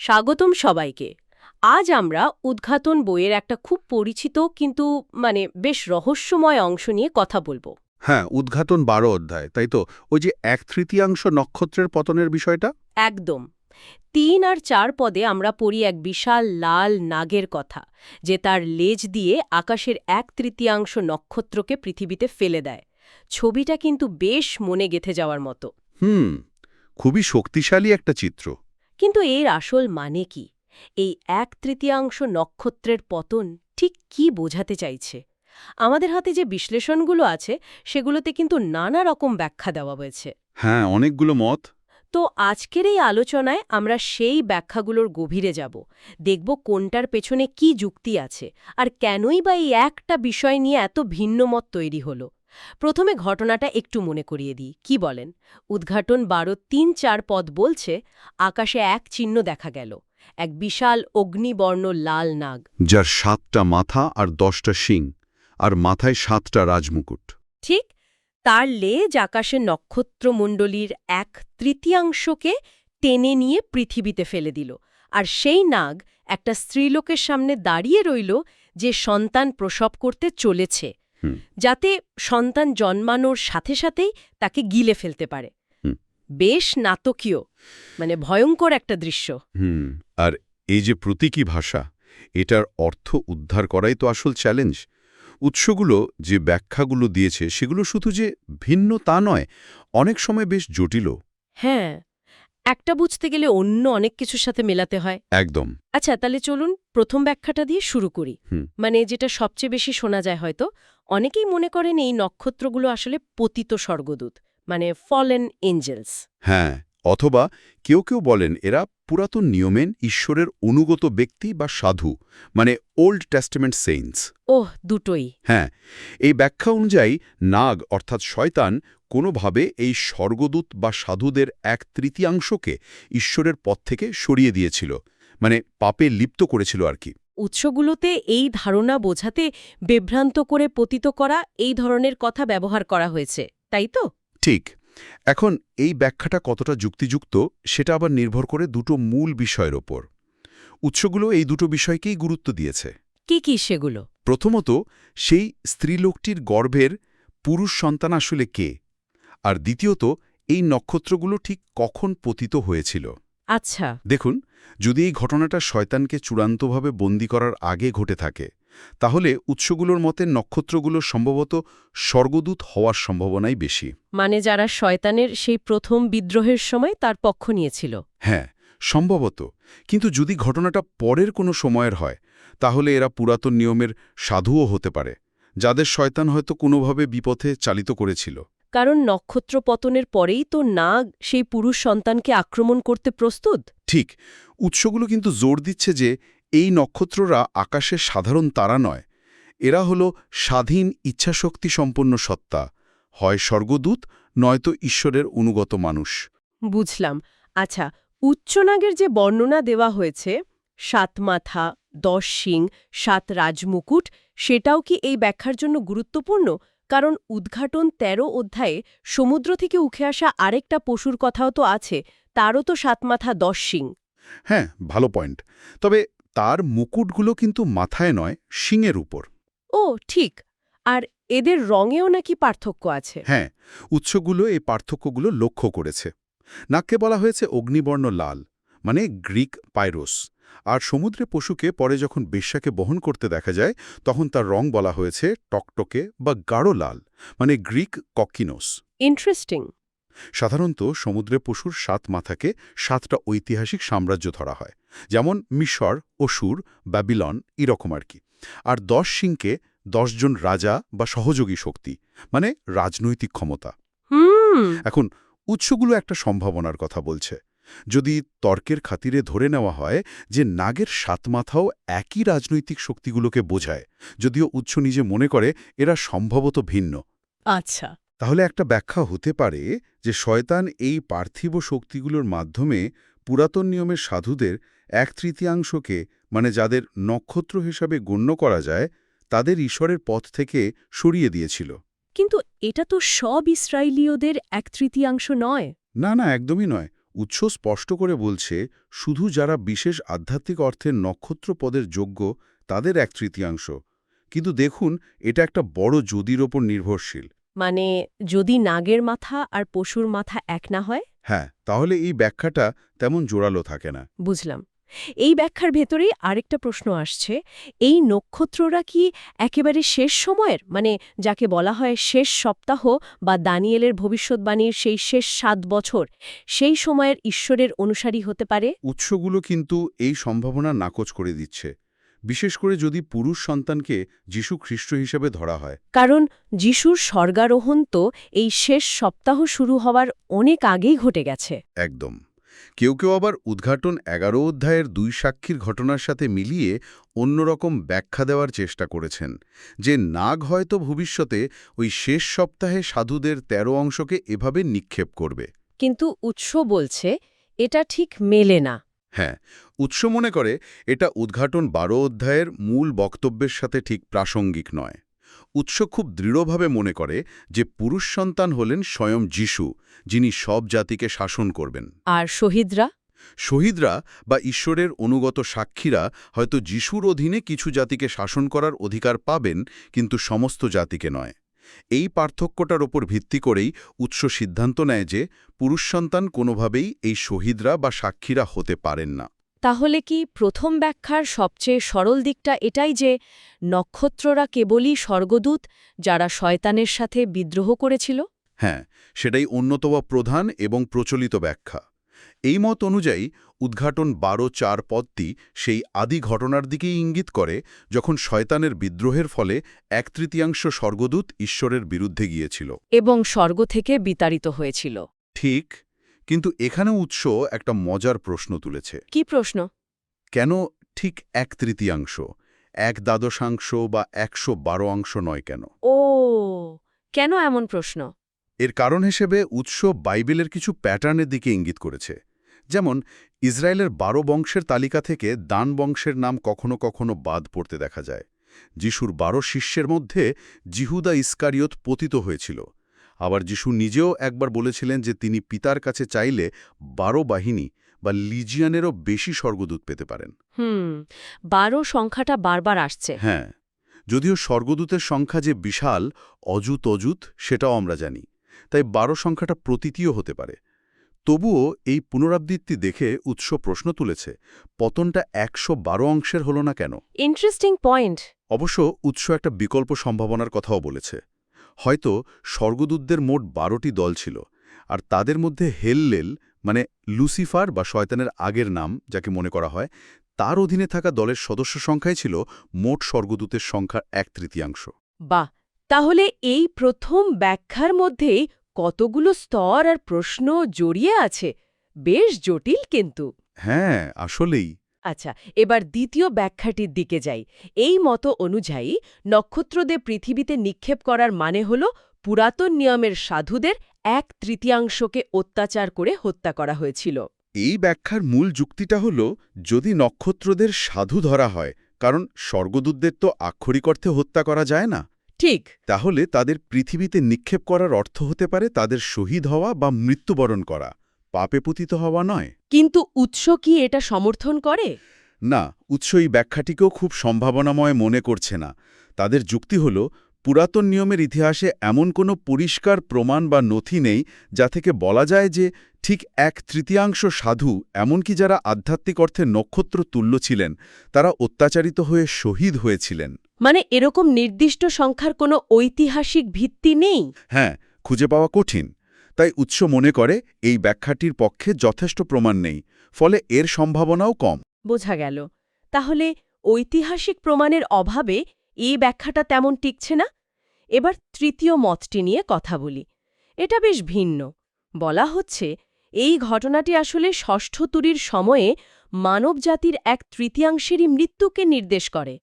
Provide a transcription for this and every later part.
স্বাগতম সবাইকে। আজ আমরা উদ্ঘাটন বইয়ের একটা খুব পরিচিত কিন্তু মানে বেশ রহস্যময় অংশ নিয়ে কথা বলব। হ্যাঁ উদ্ঘাটন বারো অধ্যায় তাই তো? ওই যে এক তৃতীয়াংশ নক্ষত্রের পতনের বিষয়টা? একদম। তিন আর চার পদে আমরা পড়ি এক বিশাল লাল নাগের কথা যে তার লেজ দিয়ে আকাশের এক তৃতীয়াংশ নক্ষত্রকে পৃথিবীতে ফেলে দেয়। ছবিটা কিন্তু বেশ মনে গেথে যাওয়ার মতো। হুম খুবই শক্তিশালী একটা চিত্র। কিন্তু এর আসল মানে কি? এই এক তৃতীয়াংশ নক্ষত্রের পতন ঠিক কি বোঝাতে চাইছে? আমাদের হাতে যে বিশ্লেষণগুলো আছে সেগুলোতে কিন্তু নানা রকম ব্যাখ্যা দেওয়া হয়েছে। হ্যাঁ অনেকগুলো মত। তো আজকের এই আলোচনায় আমরা সেই ব্যাখ্যাগুলোর গভীরে যাব। দেখব কোনটার পেছনে কি যুক্তি আছে আর কেনই বা এই একটা বিষয় নিয়ে এত ভিন্ন মত তৈরি হলো। প্রথমে ঘটনাটা একটু মনে করিয়ে দিই। কি বলেন? উদ্ঘাটন বারো তিন চার পদ বলছে আকাশে এক চিহ্ন দেখা গেল এক বিশাল অগ্নিবর্ণ লাল নাগ। যার সাতটা মাথা আর দশটা শিং আর মাথায় সাতটা রাজমুকুট। ঠিক তার লেজ আকাশে নক্ষত্রমণ্ডলীর এক তৃতীয়াংশকে টেনে নিয়ে পৃথিবীতে ফেলে দিল আর সেই নাগ একটা স্ত্রীলোকের সামনে দাঁড়িয়ে রইল যে সন্তান প্রসব করতে চলেছে। যাতে সন্তান জন্মানোর সাথে সাথেই তাকে গিলে ফেলতে পারে। বেশ নাটকীয় মানে ভয়ঙ্কর একটা দৃশ্য। আর এই যে প্রতীকী ভাষা এটার অর্থ উদ্ধার করাই তো আসল চ্যালেঞ্জ উৎসগুলো যে ব্যাখ্যাগুলো দিয়েছে সেগুলো শুধু যে ভিন্ন তা নয় অনেক সময় বেশ জটিলও। হ্যাঁ একটা বুঝতে গেলে অন্য অনেক কিছুর সাথে মেলাতে হয়। একদম। আচ্ছা তাহলে চলুন প্রথম ব্যাখ্যাটা দিয়ে শুরু করি। মানে যেটা সবচেয়ে বেশি শোনা যায় হয়তো অনেকেই মনে করেন এই নক্ষত্রগুলো আসলে পতিত স্বর্গদূত মানে ফলেন এঞ্জেলস হ্যাঁ অথবা কেউ কেউ বলেন এরা পুরাতন নিয়মেন ঈশ্বরের অনুগত ব্যক্তি বা সাধু মানে ওল্ড টেস্টামেন্ট সেইন্টস ওহ দুটোই। হ্যাঁ এই ব্যাখ্যা অনুযায়ী নাগ অর্থাৎ শয়তান কোনোভাবে এই স্বর্গদূত বা সাধুদের এক তৃতীয়াংশকে ঈশ্বরের পথ থেকে সরিয়ে দিয়েছিল মানে পাপে লিপ্ত করেছিল আর কি। উৎসগুলোতে এই ধারণা বোঝাতে বিভ্রান্ত করে পতিত করা এই ধরনের কথা ব্যবহার করা হয়েছে তাই তো? ঠিক। এখন এই ব্যাখ্যাটা কতটা যুক্তিযুক্ত সেটা আবার নির্ভর করে দুটো মূল বিষয়ের ওপর। উৎসগুলো এই দুটো বিষয়কেই গুরুত্ব দিয়েছে। কি কি সেগুলো? প্রথমত সেই স্ত্রীলোকটির গর্ভের পুরুষ সন্তান আসলে কে? আর দ্বিতীয়ত এই নক্ষত্রগুলো ঠিক কখন পতিত হয়েছিল? আচ্ছা। দেখুন যদি এই ঘটনাটা শয়তানকে চূড়ান্তভাবে বন্দি করার আগে ঘটে থাকে তাহলে উৎসগুলোর মতে নক্ষত্রগুলো সম্ভবত স্বর্গদূত হওয়ার সম্ভাবনাই বেশি। মানে যারা শয়তানের সেই প্রথম বিদ্রোহের সময় তার পক্ষ নিয়েছিল। হ্যাঁ সম্ভবত। কিন্তু যদি ঘটনাটা পরের কোনো সময়ের হয় তাহলে এরা পুরাতন নিয়মের সাধুও হতে পারে যাদের শয়তান হয়তো কোনোভাবে বিপথে চালিত করেছিল। কারণ নক্ষত্র পতনের পরেই তো নাগ সেই পুরুষ সন্তানকে আক্রমণ করতে প্রস্তুত? ঠিক উৎসগুলো কিন্তু জোর দিচ্ছে যে এই নক্ষত্ররা আকাশের সাধারণ তারা নয়। এরা হল স্বাধীন ইচ্ছাশক্তি সম্পন্ন সত্তা। হয় স্বর্গদূত নয়তো ঈশ্বরের অনুগত মানুষ। বুঝলাম। আচ্ছা উচ্চনাগের যে বর্ণনা দেওয়া হয়েছে সাত মাথা দশ শিং সাত রাজমুকুট সেটাও কি এই ব্যাখ্যার জন্য গুরুত্বপূর্ণ? কারণ উদ্ঘাটন ১৩ অধ্যায়ে সমুদ্র থেকে উঠে আসা আরেকটা পশুর কথাও তো আছে তারও তো সাত মাথা দশ শিং। হ্যাঁ ভালো পয়েন্ট তবে তার মুকুটগুলো কিন্তু মাথায় নয় শিংয়ের উপর। ও ঠিক। আর এদের রঙেও নাকি পার্থক্য আছে। হ্যাঁ উৎসগুলো এই পার্থক্যগুলো লক্ষ্য করেছে। নাককে বলা হয়েছে অগ্নিবর্ণ লাল মানে গ্রিক পাইরোস। আর সমুদ্রে পশুকে পরে যখন বেশ্যাকে বহন করতে দেখা যায় তখন তার রং বলা হয়েছে টকটকে বা গাঢ় লাল মানে গ্রিক ককিনোস ইন্টারেস্টিং সাধারণত সমুদ্রে পশুর সাত মাথাকে সাতটা ঐতিহাসিক সাম্রাজ্য ধরা হয় যেমন মিশর অসুর ব্যাবিলন এরকম আর কি। আর দশ সিংকে দশজন রাজা বা সহযোগী শক্তি মানে রাজনৈতিক ক্ষমতা। এখন উৎসগুলো একটা সম্ভাবনার কথা বলছে। যদি তর্কের খাতিরে ধরে নেওয়া হয় যে নাগের সাত মাথাও একই রাজনৈতিক শক্তিগুলোকে বোঝায় যদিও উৎস নিজে মনে করে এরা সম্ভবত ভিন্ন। আচ্ছা। তাহলে একটা ব্যাখ্যা হতে পারে যে শয়তান এই পার্থিব শক্তিগুলোর মাধ্যমে পুরাতন নিয়মের সাধুদের এক তৃতীয়াংশকে মানে যাদের নক্ষত্র হিসাবে গণ্য করা যায় তাদের ঈশ্বরের পথ থেকে সরিয়ে দিয়েছিল। কিন্তু এটা তো সব ইসরায়েলীয়দের এক তৃতীয়াংশ নয়। না না একদমই নয়। উৎস স্পষ্ট করে বলছে শুধু যারা বিশেষ আধ্যাত্মিক অর্থের নক্ষত্র পদের যোগ্য তাদের এক তৃতীয়াংশ। কিন্তু দেখুন এটা একটা বড় যদির ওপর নির্ভরশীল। মানে যদি নাগের মাথা আর পশুর মাথা এক না হয়? হ্যাঁ তাহলে এই ব্যাখ্যাটা তেমন জোরালো থাকে না। বুঝলাম। এই ব্যাখ্যার ভেতরেই আরেকটা প্রশ্ন আসছে এই নক্ষত্ররা কি একেবারে শেষ সময়ের? মানে যাকে বলা হয় শেষ সপ্তাহ বা দানিয়েলের ভবিষ্যৎবাণীর সেই শেষ সাত বছর সেই সময়ের ঈশ্বরের অনুসারী হতে পারে? উৎসগুলো কিন্তু এই সম্ভাবনা নাকচ করে দিচ্ছে বিশেষ করে যদি পুরুষ সন্তানকে যীশু খ্রিস্ট হিসেবে ধরা হয়। কারণ যিশুর স্বর্গারোহণ তো এই শেষ সপ্তাহ শুরু হওয়ার অনেক আগেই ঘটে গেছে। একদম। কেউ কেউ আবার উদ্ঘাটন এগারো অধ্যায়ের দুই সাক্ষীর ঘটনার সাথে মিলিয়ে অন্যরকম ব্যাখ্যা দেওয়ার চেষ্টা করেছেন। যে নাগ হয়তো ভবিষ্যতে ওই শেষ সপ্তাহে সাধুদের তেরো অংশকে এভাবে নিক্ষেপ করবে। কিন্তু উৎস বলছে এটা ঠিক মেলে না। হ্যাঁ উৎস মনে করে এটা উদ্ঘাটন বারো অধ্যায়ের মূল বক্তব্যের সাথে ঠিক প্রাসঙ্গিক নয়। উৎস খুব দৃঢ়ভাবে মনে করে যে পুরুষ সন্তান হলেন স্বয়ং যিশু যিনি সব জাতিকে শাসন করবেন। আর শহীদরা? শহীদরা বা ঈশ্বরের অনুগত সাক্ষীরা হয়তো যিশুর অধীনে কিছু জাতিকে শাসন করার অধিকার পাবেন কিন্তু সমস্ত জাতিকে নয়। এই পার্থক্যটার ওপর ভিত্তি করেই উৎস সিদ্ধান্ত নেয় যে পুরুষ সন্তান কোনোভাবেই এই শহীদরা বা সাক্ষীরা হতে পারেন না। তাহলে কি প্রথম ব্যাখ্যার সবচেয়ে সরল দিকটা এটাই যে নক্ষত্ররা কেবলই স্বর্গদূত যারা শয়তানের সাথে বিদ্রোহ করেছিল? হ্যাঁ সেটাই অন্যতম প্রধান এবং প্রচলিত ব্যাখ্যা। এই মত অনুযায়ী উদ্ঘাটন বারো চার পদটি সেই আদি ঘটনার দিকেই ইঙ্গিত করে যখন শয়তানের বিদ্রোহের ফলে এক তৃতীয়াংশ স্বর্গদূত ঈশ্বরের বিরুদ্ধে গিয়েছিল। এবং স্বর্গ থেকে বিতাড়িত হয়েছিল। ঠিক কিন্তু এখানে উৎস একটা মজার প্রশ্ন তুলেছে। কি প্রশ্ন? কেন ঠিক এক তৃতীয়াংশ? এক দ্বাদশাংশ বা একশো বারো অংশ নয় কেন? ও কেন এমন প্রশ্ন? এর কারণ হিসেবে উৎস বাইবেলের কিছু প্যাটার্নের দিকে ইঙ্গিত করেছে। যেমন ইসরায়েলের বারো বংশের তালিকা থেকে দান বংশের নাম কখনো কখনো বাদ পড়তে দেখা যায়। যিশুর বারো শিষ্যের মধ্যে জিহুদা ইস্কারিয়ত পতিত হয়েছিল। আবার যিশু নিজেও একবার বলেছিলেন যে তিনি পিতার কাছে চাইলে বারো বাহিনী বা লিজিয়ানেরও বেশি স্বর্গদূত পেতে পারেন। হুম বারো সংখ্যাটা বারবার আসছে। হ্যাঁ যদিও স্বর্গদূতের সংখ্যা যে বিশাল অযুত অযুত সেটাও আমরা জানি। তাই বারো সংখ্যাটা প্রতীতীয় হতে পারে। তবুও এই পুনরাবৃত্তি দেখে উৎস প্রশ্ন তুলেছে পতনটা একশো বারো অংশের হল না কেন? ইন্টারেস্টিং পয়েন্ট অবশ্য উৎস একটা বিকল্প সম্ভাবনার কথাও বলেছে। হয়তো স্বর্গদূতদের মোট বারোটি দল ছিল আর তাদের মধ্যে হেললেল মানে লুসিফার বা শয়তানের আগের নাম যাকে মনে করা হয় তার অধীনে থাকা দলের সদস্য সংখ্যাই ছিল মোট স্বর্গদূতের সংখ্যার এক তৃতীয়াংশ। বাহ! তাহলে এই প্রথম ব্যাখ্যার মধ্যেই কতগুলো স্তর আর প্রশ্ন জড়িয়ে আছে? বেশ জটিল কিন্তু। হ্যাঁ আসলেই। আচ্ছা এবার দ্বিতীয় ব্যাখ্যাটির দিকে যাই। এই মতো অনুযায়ী নক্ষত্রদের পৃথিবীতে নিক্ষেপ করার মানে হল পুরাতন নিয়মের সাধুদের এক তৃতীয়াংশকে অত্যাচার করে হত্যা করা হয়েছিল। এই ব্যাখ্যার মূল যুক্তিটা হল যদি নক্ষত্রদের সাধু ধরা হয় কারণ স্বর্গদূতদের তো আক্ষরিক অর্থে হত্যা করা যায় না। ঠিক। তাহলে তাদের পৃথিবীতে নিক্ষেপ করার অর্থ হতে পারে তাদের শহীদ হওয়া বা মৃত্যুবরণ করা। পাপে পতিত হওয়া নয়। কিন্তু উৎস কি এটা সমর্থন করে? না উৎস এই ব্যাখ্যাটিকেও খুব সম্ভাবনাময় মনে করছে না। তাদের যুক্তি হল পুরাতন নিয়মের ইতিহাসে এমন কোনো পরিষ্কার প্রমাণ বা নথি নেই যা থেকে বলা যায় যে ঠিক এক তৃতীয়াংশ সাধু এমনকি যারা আধ্যাত্মিক অর্থে নক্ষত্র তুল্য ছিলেন তারা অত্যাচারিত হয়ে শহীদ হয়েছিলেন। মানে এরকম নির্দিষ্ট সংখ্যার কোনো ঐতিহাসিক ভিত্তি নেই? হ্যাঁ খুঁজে পাওয়া কঠিন। তাই উৎস মনে করে এই ব্যাখ্যাটির পক্ষে যথেষ্ট প্রমাণ নেই ফলে এর সম্ভাবনাও কম। বোঝা গেল। তাহলে ঐতিহাসিক প্রমাণের অভাবে এই ব্যাখ্যাটা তেমন টিকছে না? এবার তৃতীয় মতটি নিয়ে কথা বলি। এটা বেশ ভিন্ন। বলা হচ্ছে এই ঘটনাটি আসলে ষষ্ঠ তুরির সময়ে মানবজাতির এক তৃতীয়াংশেরই মৃত্যুকে নির্দেশ করে।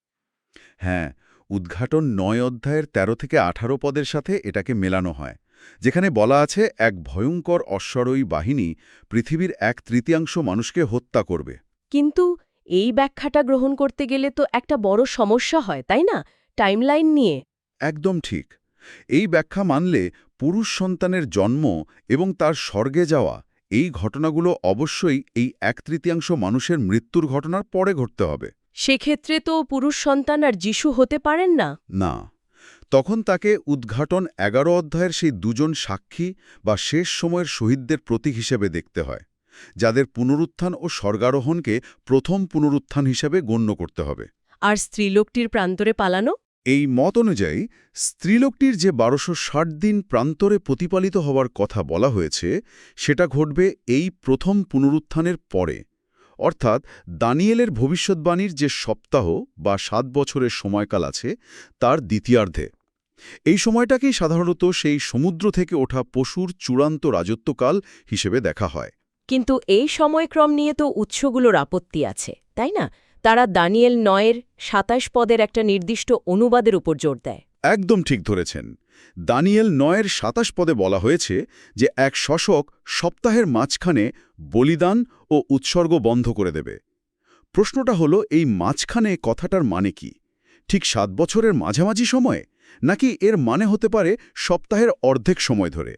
হ্যাঁ উদ্ঘাটন নয় অধ্যায়ের ১৩ থেকে ১৮ পদের সাথে এটাকে মেলানো হয়। যেখানে বলা আছে এক ভয়ঙ্কর অশ্বরয়ী বাহিনী পৃথিবীর এক তৃতীয়াংশ মানুষকে হত্যা করবে। কিন্তু এই ব্যাখ্যাটা গ্রহণ করতে গেলে তো একটা বড় সমস্যা হয় তাই না? টাইমলাইন নিয়ে। একদম ঠিক। এই ব্যাখ্যা মানলে পুরুষ সন্তানের জন্ম এবং তার স্বর্গে যাওয়া এই ঘটনাগুলো অবশ্যই এই এক তৃতীয়াংশ মানুষের মৃত্যুর ঘটনার পরে ঘটতে হবে। সেক্ষেত্রে তো পুরুষ সন্তান আর যিশু হতে পারেন না? না। তখন তাকে উদ্ঘাটন এগারো অধ্যায়ের সেই দুজন সাক্ষী বা শেষ সময়ের শহীদদের প্রতীক হিসেবে দেখতে হয় যাদের পুনরুত্থান ও স্বর্গারোহণকে প্রথম পুনরুত্থান হিসেবে গণ্য করতে হবে। আর স্ত্রীলোকটির প্রান্তরে পালানো? এই মত অনুযায়ী স্ত্রীলোকটির যে বারোশো ষাট দিন প্রান্তরে প্রতিপালিত হওয়ার কথা বলা হয়েছে সেটা ঘটবে এই প্রথম পুনরুত্থানের পরে। অর্থাৎ দানিয়েলের ভবিষ্যৎবাণীর যে সপ্তাহ বা সাত বছরের সময়কাল আছে তার দ্বিতীয়ার্ধে। এই সময়টাকেই সাধারণত সেই সমুদ্র থেকে ওঠা পশুর চূড়ান্ত রাজত্বকাল হিসেবে দেখা হয়। কিন্তু এই সময়ক্রম নিয়ে তো উৎসগুলোর আপত্তি আছে তাই না? তারা দানিয়েল নয়ের সাতাশ পদের একটা নির্দিষ্ট অনুবাদের উপর জোর দেয়। একদম ঠিক ধরেছেন। দানিয়েল নয়ের সাতাশ পদে বলা হয়েছে যে এক শশক সপ্তাহের মাঝখানে বলিদান ও উৎসর্গ বন্ধ করে দেবে। প্রশ্নটা হলো এই মাঝখানে কথাটার মানে কি? ঠিক সাত বছরের মাঝামাঝি সময়ে? নাকি এর মানে হতে পারে সপ্তাহের অর্ধেক সময় ধরে?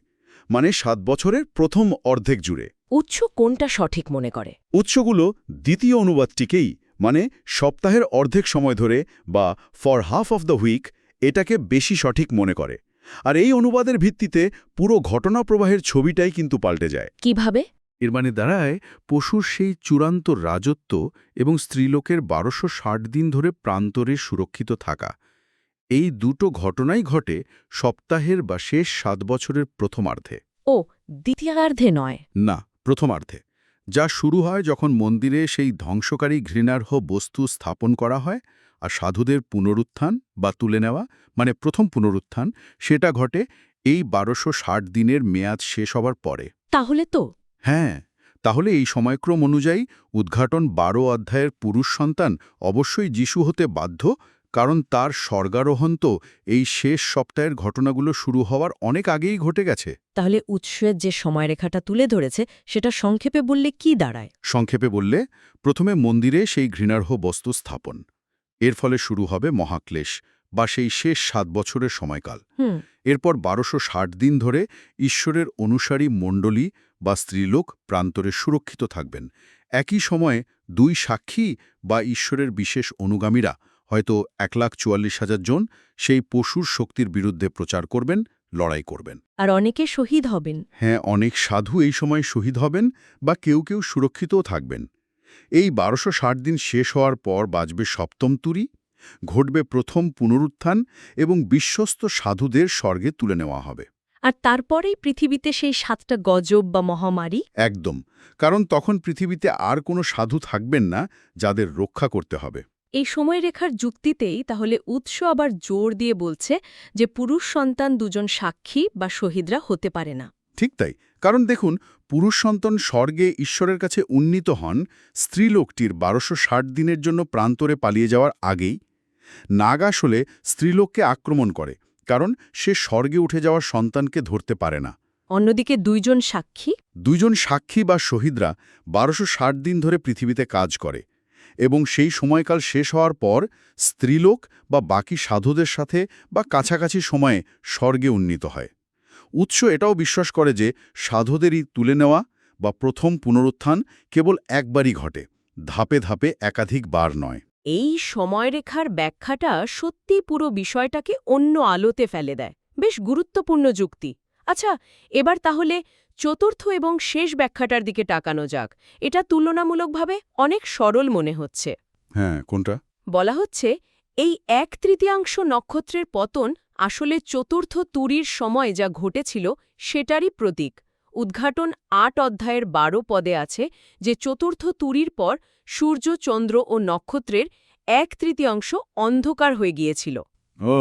মানে সাত বছরের প্রথম অর্ধেক জুড়ে। উৎস কোনটা সঠিক মনে করে? উৎসগুলো দ্বিতীয় অনুবাদটিকেই মানে সপ্তাহের অর্ধেক সময় ধরে বা for half of the week এটাকে বেশি সঠিক মনে করে। আর এই অনুবাদের ভিত্তিতে পুরো ঘটনা প্রবাহের ছবিটাই কিন্তু পাল্টে যায়। কীভাবে? এর মানে দাঁড়ায় পশুর সেই চূড়ান্ত রাজত্ব এবং স্ত্রীলোকের বারোশো ষাট দিন ধরে প্রান্তরে সুরক্ষিত থাকা। এই দুটো ঘটনাই ঘটে সপ্তাহের বা শেষ সাত বছরের প্রথমার্ধে। ও দ্বিতীয়ার্ধে নয়। না প্রথমার্ধে। যা শুরু হয় যখন মন্দিরে সেই ধ্বংসকারী ঘৃণার্হ বস্তু স্থাপন করা হয় আর সাধুদের পুনরুত্থান বা তুলে নেওয়া মানে প্রথম পুনরুত্থান সেটা ঘটে এই বারোশো ষাট দিনের মেয়াদ শেষ হবার পরে। তাহলে তো। হ্যাঁ তাহলে এই সময়ক্রম অনুযায়ী উদ্ঘাটন বারো অধ্যায়ের পুরুষ সন্তান অবশ্যই যিশু হতে বাধ্য কারণ তার স্বর্গারোহণ তো এই শেষ সপ্তাহের ঘটনাগুলো শুরু হওয়ার অনেক আগেই ঘটে গেছে। তাহলে উৎসের যে সময়রেখাটা তুলে ধরেছে সেটা সংক্ষেপে বললে কি দাঁড়ায়? সংক্ষেপে বললে প্রথমে মন্দিরে সেই ঘৃণার্হ বস্তু স্থাপন। এর ফলে শুরু হবে মহাক্লেশ বা সেই শেষ সাত বছরের সময়কাল। এরপর বারোশো ষাট দিন ধরে ঈশ্বরের অনুসারী মণ্ডলী বা স্ত্রীলোক প্রান্তরে সুরক্ষিত থাকবেন। একই সময়ে দুই সাক্ষী বা ঈশ্বরের বিশেষ অনুগামীরা হয়তো এক লাখ চুয়াল্লিশ হাজার জন সেই পশুর শক্তির বিরুদ্ধে প্রচার করবেন লড়াই করবেন। আর অনেকে শহীদ হবেন। হ্যাঁ অনেক সাধু এই সময় শহীদ হবেন বা কেউ কেউ সুরক্ষিতও থাকবেন। এই বারোশো ষাট দিন শেষ হওয়ার পর বাজবে সপ্তম তুরি ঘটবে প্রথম পুনরুত্থান এবং বিশ্বস্ত সাধুদের স্বর্গে তুলে নেওয়া হবে। আর তারপরেই পৃথিবীতে সেই সাতটা গজব বা মহামারী? একদম কারণ তখন পৃথিবীতে আর কোনো সাধু থাকবেন না যাদের রক্ষা করতে হবে। এই সময়রেখার যুক্তিতেই তাহলে উৎস আবার জোর দিয়ে বলছে যে পুরুষ সন্তান দুজন সাক্ষী বা শহীদরা হতে পারে না। ঠিক তাই কারণ দেখুন পুরুষ সন্তান স্বর্গে ঈশ্বরের কাছে উন্নীত হন স্ত্রীলোকটির বারোশো ষাট দিনের জন্য প্রান্তরে পালিয়ে যাওয়ার আগেই। নাগ আসলে স্ত্রীলোককে আক্রমণ করে কারণ সে স্বর্গে উঠে যাওয়ার সন্তানকে ধরতে পারে না। অন্যদিকে দুইজন সাক্ষী? দুইজন সাক্ষী বা শহীদরা বারোশো ষাট দিন ধরে পৃথিবীতে কাজ করে এবং সেই সময়কাল শেষ হওয়ার পর স্ত্রীলোক বা বাকি সাধুদের সাথে বা কাছাকাছি সময়ে স্বর্গে উন্নীত হয়। উৎস এটাও বিশ্বাস করে যে সাধুদেরই তুলে নেওয়া বা প্রথম পুনরুত্থান কেবল একবারই ঘটে ধাপে ধাপে একাধিক বার নয়। এই সময়রেখার ব্যাখ্যাটা সত্যি পুরো বিষয়টাকে অন্য আলোতে ফেলে দেয়। বেশ গুরুত্বপূর্ণ যুক্তি। আচ্ছা এবার তাহলে চতুর্থ এবং শেষ ব্যাখ্যাটার দিকে টাকানো যাক। এটা তুলনামূলকভাবে অনেক সরল মনে হচ্ছে। হ্যাঁ কোনটা? বলা হচ্ছে এই এক তৃতীয়াংশ নক্ষত্রের পতন আসলে চতুর্থ তুরির সময় যা ঘটেছিল সেটারই প্রতীক। উদ্ঘাটন আট অধ্যায়ের বারো পদে আছে যে চতুর্থ তুরির পর সূর্য চন্দ্র ও নক্ষত্রের এক তৃতীয়াংশ অন্ধকার হয়ে গিয়েছিল। ও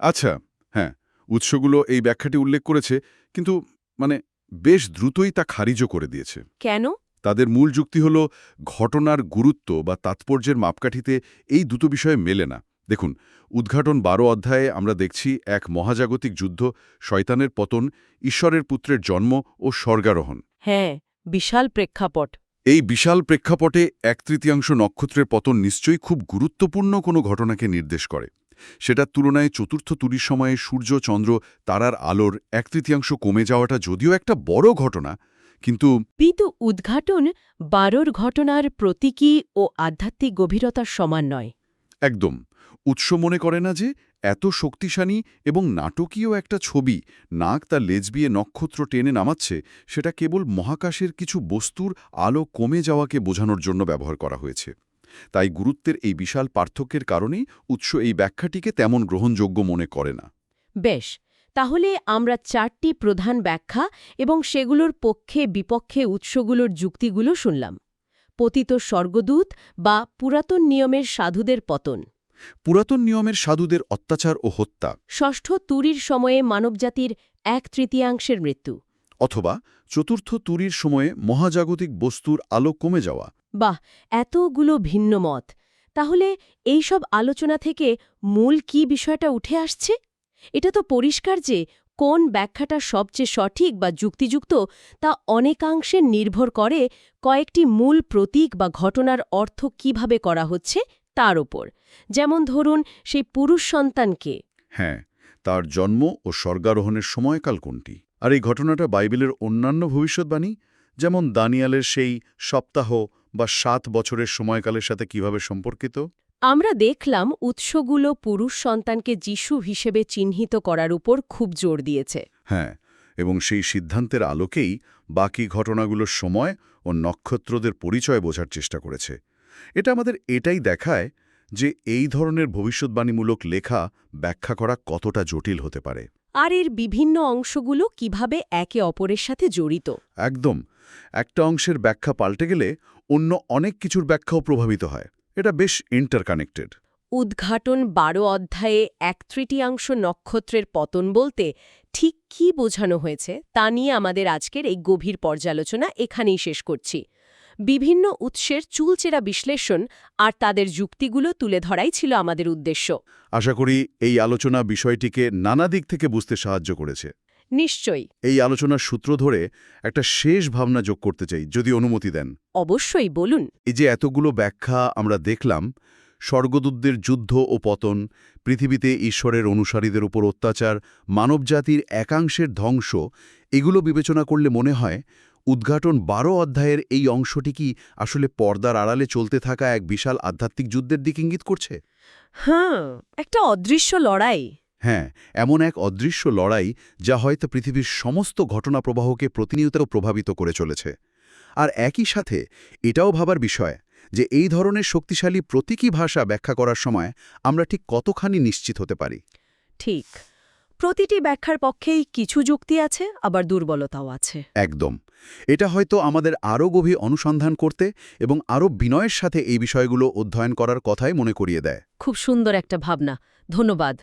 আচ্ছা হ্যাঁ উৎসগুলো এই ব্যাখ্যাটি উল্লেখ করেছে কিন্তু মানে বেশ দ্রুতই তা খারিজও করে দিয়েছে। কেন? তাদের মূল যুক্তি হল ঘটনার গুরুত্ব বা তাৎপর্যের মাপকাঠিতে এই দুটো বিষয়ে মেলে না। দেখুন উদ্ঘাটন বারো অধ্যায়ে আমরা দেখছি এক মহাজাগতিক যুদ্ধ শয়তানের পতন ঈশ্বরের পুত্রের জন্ম ও স্বর্গারোহণ। হ্যাঁ বিশাল প্রেক্ষাপট। এই বিশাল প্রেক্ষাপটে এক তৃতীয়াংশ নক্ষত্রের পতন নিশ্চয়ই খুব গুরুত্বপূর্ণ কোনো ঘটনাকে নির্দেশ করে। সেটার তুলনায় চতুর্থ তুরির সময়ে সূর্য চন্দ্র তারার আলোর এক তৃতীয়াংশ কমে যাওয়াটা যদিও একটা বড় ঘটনা কিন্তু কিন্তু উদ্ঘাটন বারোর ঘটনার প্রতীকী ও আধ্যাত্মিক গভীরতার সমান নয়। একদম। উৎস মনে করে না যে এত শক্তিশালী এবং নাটকীয় একটা ছবি নাক তার লেজবিয়ে নক্ষত্র টেনে নামাচ্ছে সেটা কেবল মহাকাশের কিছু বস্তুর আলো কমে যাওয়াকে বোঝানোর জন্য ব্যবহার করা হয়েছে। তাই গুরুত্বের এই বিশাল পার্থক্যের কারণেই উৎস এই ব্যাখ্যাটিকে তেমন গ্রহণযোগ্য মনে করে না। বেশ তাহলে আমরা চারটি প্রধান ব্যাখ্যা এবং সেগুলোর পক্ষে বিপক্ষে উৎসগুলোর যুক্তিগুলো শুনলাম। পতিত স্বর্গদূত বা পুরাতন নিয়মের সাধুদের পতন। পুরাতন নিয়মের সাধুদের অত্যাচার ও হত্যা। ষষ্ঠ তুরির সময়ে মানবজাতির এক তৃতীয়াংশের মৃত্যু। অথবা চতুর্থ তুরির সময়ে মহাজাগতিক বস্তুর আলো কমে যাওয়া। বাহ এতগুলো ভিন্ন মত। তাহলে এই সব আলোচনা থেকে মূল কি বিষয়টা উঠে আসছে? এটা তো পরিষ্কার যে কোন ব্যাখ্যাটা সবচেয়ে সঠিক বা যুক্তিযুক্ত তা অনেকাংশে নির্ভর করে কয়েকটি মূল প্রতীক বা ঘটনার অর্থ কীভাবে করা হচ্ছে তার ওপর। যেমন ধরুন, সেই পুরুষ সন্তানকে হ্যাঁ তার জন্ম ও স্বর্গারোহণের সময়কাল কোনটি? আর এই ঘটনাটা বাইবেলের অন্যান্য ভবিষ্যৎবাণী? যেমন দানিয়ালের সেই সপ্তাহ বা সাত বছরের সময়কালের সাথে কীভাবে সম্পর্কিত? আমরা দেখলাম উৎসগুলো পুরুষ সন্তানকে যিশু হিসেবে চিহ্নিত করার উপর খুব জোর দিয়েছে। হ্যাঁ এবং সেই সিদ্ধান্তের আলোকেই বাকি ঘটনাগুলোর সময় ও নক্ষত্রদের পরিচয় বোঝার চেষ্টা করেছে। এটা আমাদের এটাই দেখায় যে এই ধরনের ভবিষ্যৎবাণীমূলক লেখা ব্যাখ্যা করা কতটা জটিল হতে পারে। আর এর বিভিন্ন অংশগুলো কীভাবে একে অপরের সাথে জড়িত? একদম একটা অংশের ব্যাখ্যা পাল্টে গেলে অন্য অনেক কিছুর ব্যাখ্যাও প্রভাবিত হয়। এটা বেশ ইন্টারকানেক্টেড উদ্ঘাটন বারো অধ্যায়ে এক তৃতীয়াংশ নক্ষত্রের পতন বলতে ঠিক কি বোঝানো হয়েছে তা নিয়ে আমাদের আজকের এই গভীর পর্যালোচনা এখানেই শেষ করছি। বিভিন্ন উৎসের চুলচেরা বিশ্লেষণ আর তাদের যুক্তিগুলো তুলে ধরাই ছিল আমাদের উদ্দেশ্য। আশা করি এই আলোচনা বিষয়টিকে নানা দিক থেকে বুঝতে সাহায্য করেছে। নিশ্চয়ই। এই আলোচনার সূত্র ধরে একটা শেষ ভাবনা যোগ করতে চাই যদি অনুমতি দেন। অবশ্যই বলুন। এই যে এতগুলো ব্যাখ্যা আমরা দেখলাম স্বর্গদূতদের যুদ্ধ ও পতন পৃথিবীতে ঈশ্বরের অনুসারীদের উপর অত্যাচার মানবজাতির একাংশের ধ্বংস এগুলো বিবেচনা করলে মনে হয় উদ্ঘাটন বারো অধ্যায়ের এই অংশটি কি আসলে পর্দার আড়ালে চলতে থাকা এক বিশাল আধ্যাত্মিক যুদ্ধের দিক ইঙ্গিত করছে? হ্যাঁ একটা অদৃশ্য লড়াই। হ্যাঁ এমন এক অদৃশ্য লড়াই যা হয়তো পৃথিবীর সমস্ত ঘটনা প্রবাহকে প্রতিনিয়ত প্রভাবিত করে চলেছে। আর একই সাথে এটাও ভাবার বিষয় যে এই ধরনের শক্তিশালী প্রতীকী ভাষা ব্যাখ্যা করার সময় আমরা ঠিক কতখানি নিশ্চিত হতে পারি। ঠিক প্রতিটি ব্যাখ্যার পক্ষেই কিছু যুক্তি আছে আবার দুর্বলতাও আছে। একদম এটা হয়তো আমাদের আরও গভীর অনুসন্ধান করতে এবং আরও বিনয়ের সাথে এই বিষয়গুলো অধ্যয়ন করার কথাই মনে করিয়ে দেয়। খুব সুন্দর একটা ভাবনা ধন্যবাদ।